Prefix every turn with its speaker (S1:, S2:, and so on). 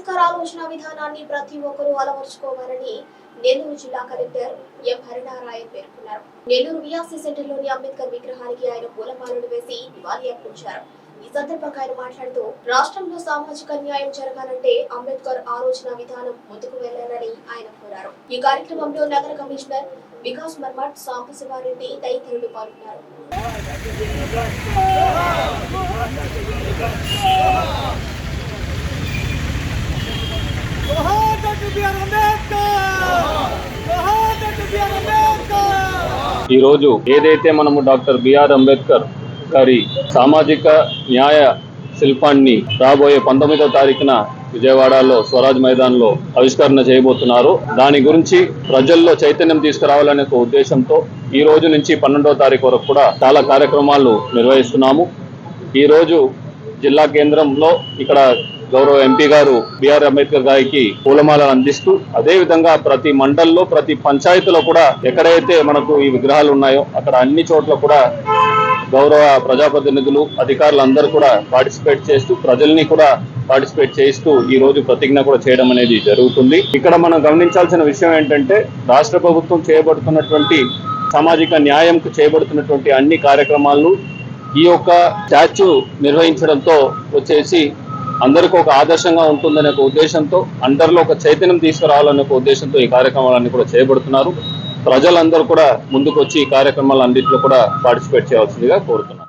S1: అంబేద్కర్ ఆలోచన విధానాన్ని ప్రతి ఒక్కరూ అలవర్చుకోవాలని నెల్లూరు జిల్లా కలెక్టర్ ఎం. హరినారాయణ పేర్కొన్నారు. నెల్లూరు విఆర్సీ సెంటర్లోని అంబేద్కర్ విగ్రహానికి ఆయన పూలమాలలు వేసి నివాళి అర్పించారు. ఈ సందర్భంగా ఆయన మాట్లాడుతూ రాష్ట్రంలో సామాజిక న్యాయం జరగాలంటే అంబేద్కర్ ఆలోచన విధానం ముందుకు వెళ్ళాలని ఆయన కోరారు. ఈ కార్యక్రమంలో నగర కమిషనర్ వికాస్ మర్మట్ సాంబశివారెడ్డి తదితరులు పాల్గొన్నారు.
S2: ఈరోజు ఏదైతే మనము డాక్టర్ బిఆర్ అంబేద్కర్ గారి సామాజిక న్యాయ శిల్పాన్ని రాబోయే పంతొమ్మిదో తారీఖున విజయవాడలో స్వరాజ్ మైదాన్లో ఆవిష్కరణ చేయబోతున్నారు. దాని గురించి ప్రజల్లో చైతన్యం తీసుకురావాలనే ఒక ఉద్దేశంతో ఈ రోజు నుంచి పన్నెండో తారీఖు వరకు కూడా చాలా కార్యక్రమాలు నిర్వహిస్తున్నాము. ఈరోజు జిల్లా కేంద్రంలో ఇక్కడ గౌరవ ఎంపీ గారు బిఆర్ అంబేద్కర్ గారికి పూలమాలను అందిస్తూ అదే విధంగా ప్రతి మండల్లో ప్రతి పంచాయతీలో కూడా ఎక్కడైతే మనకు ఈ విగ్రహాలు ఉన్నాయో అక్కడ అన్ని చోట్ల కూడా గౌరవ ప్రజాప్రతినిధులు అధికారులు అందరూ కూడా పార్టిసిపేట్ చేస్తూ ప్రజల్ని కూడా పార్టిసిపేట్ చేస్తూ ఈ రోజు ప్రతిజ్ఞ కూడా చేయడం అనేది జరుగుతుంది. ఇక్కడ మనం గమనించాల్సిన విషయం ఏంటంటే రాష్ట్ర ప్రభుత్వం చేయబడుతున్నటువంటి సామాజిక న్యాయంకు చేయబడుతున్నటువంటి అన్ని కార్యక్రమాలను ఈ యొక్క స్టాచ్యూ నిర్వహించడంతో వచ్చేసి అందరికీ ఒక ఆదర్శంగా ఉంటుందనే ఒక ఉద్దేశంతో అందరిలో ఒక చైతన్యం తీసుకురావాలనే ఒక ఉద్దేశంతో ఈ కార్యక్రమాలన్నీ కూడా చేయబడుతున్నారు ప్రజలందరూ కూడా ముందుకు వచ్చి ఈ కార్యక్రమాలన్నింటిలో కూడా పార్టిసిపేట్ చేయాల్సిందిగా కోరుతున్నారు